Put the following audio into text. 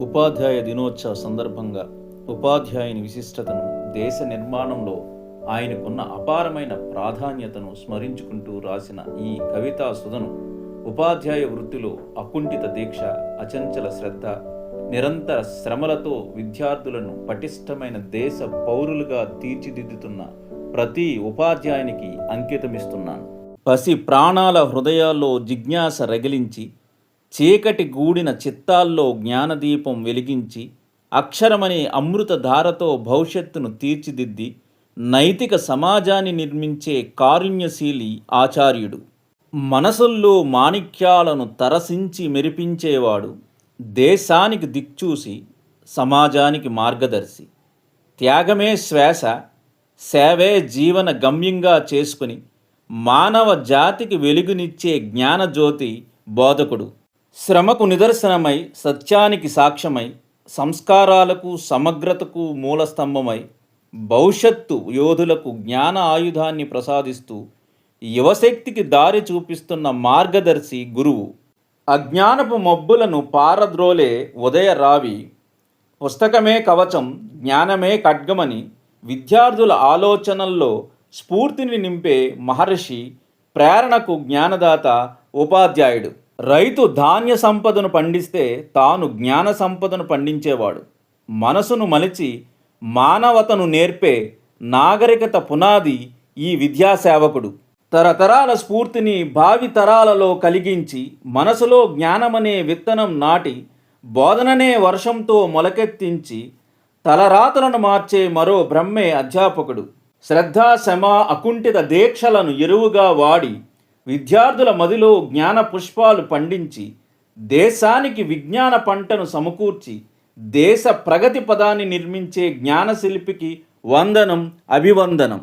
ఉపాధ్యాయ దినోత్సవ సందర్భంగా ఉపాధ్యాయుని విశిష్టతను దేశ నిర్మాణంలో ఆయనకున్న అపారమైన ప్రాధాన్యతను స్మరించుకుంటూ రాసిన ఈ కవితా సుధను ఉపాధ్యాయ వృత్తిలో అకుంఠిత దీక్ష అచంచల శ్రద్ధ నిరంతర శ్రమలతో విద్యార్థులను పటిష్టమైన దేశ పౌరులుగా తీర్చిదిద్దుతున్న ప్రతి ఉపాధ్యాయునికి అంకితమిస్తున్నాను. పసి ప్రాణాల హృదయాల్లో జిజ్ఞాస రగిలించి చీకటి గూడిన చిత్తాల్లో జ్ఞానదీపం వెలిగించి అక్షరమనే అమృతధారతో భవిష్యత్తును తీర్చిదిద్ది నైతిక సమాజాన్ని నిర్మించే కారుణ్యశీలి ఆచార్యుడు. మనసుల్లో మాణిక్యాలను తరసించి మెరిపించేవాడు దేశానికి దిక్చూసి సమాజానికి మార్గదర్శి. త్యాగమే శ్వాస సేవే జీవన గమ్యంగా చేసుకుని మానవ జాతికి వెలుగునిచ్చే జ్ఞానజ్యోతి బోధకుడు. శ్రమకు నిదర్శనమై సత్యానికి సాక్ష్యమై సంస్కారాలకు సమగ్రతకు మూలస్తంభమై భవిష్యత్తు యోధులకు జ్ఞాన ఆయుధాన్ని ప్రసాదిస్తూ యువశక్తికి దారి చూపిస్తున్న మార్గదర్శి గురువు. అజ్ఞానపు మబ్బులను పారద్రోలే ఉదయ రావి. పుస్తకమే కవచం జ్ఞానమే ఖడ్గమని విద్యార్థుల ఆలోచనల్లో స్ఫూర్తిని నింపే మహర్షి ప్రేరణకు జ్ఞానదాత ఉపాధ్యాయుడు. రైతు ధాన్య సంపదను పండిస్తే తాను జ్ఞాన సంపదను పండించేవాడు. మనసును మలిచి మానవతను నేర్పే నాగరికత పునాది ఈ విద్యాసేవకుడు. తరతరాల స్ఫూర్తిని భావితరాలలో కలిగించి మనసులో జ్ఞానమనే విత్తనం నాటి బోధననే వర్షంతో మొలకెత్తించి తలరాతలను మార్చే మరో బ్రహ్మే అధ్యాపకుడు. శ్రద్ధ శమ అకుంఠిత దీక్షలను ఎరువుగా వాడి విద్యార్థుల మదిలో జ్ఞాన పుష్పాలు పండించి దేశానికి విజ్ఞాన పంటను సమకూర్చి దేశ ప్రగతి పదాన్ని నిర్మించే జ్ఞానశిల్పికి వందనం అభివందనం.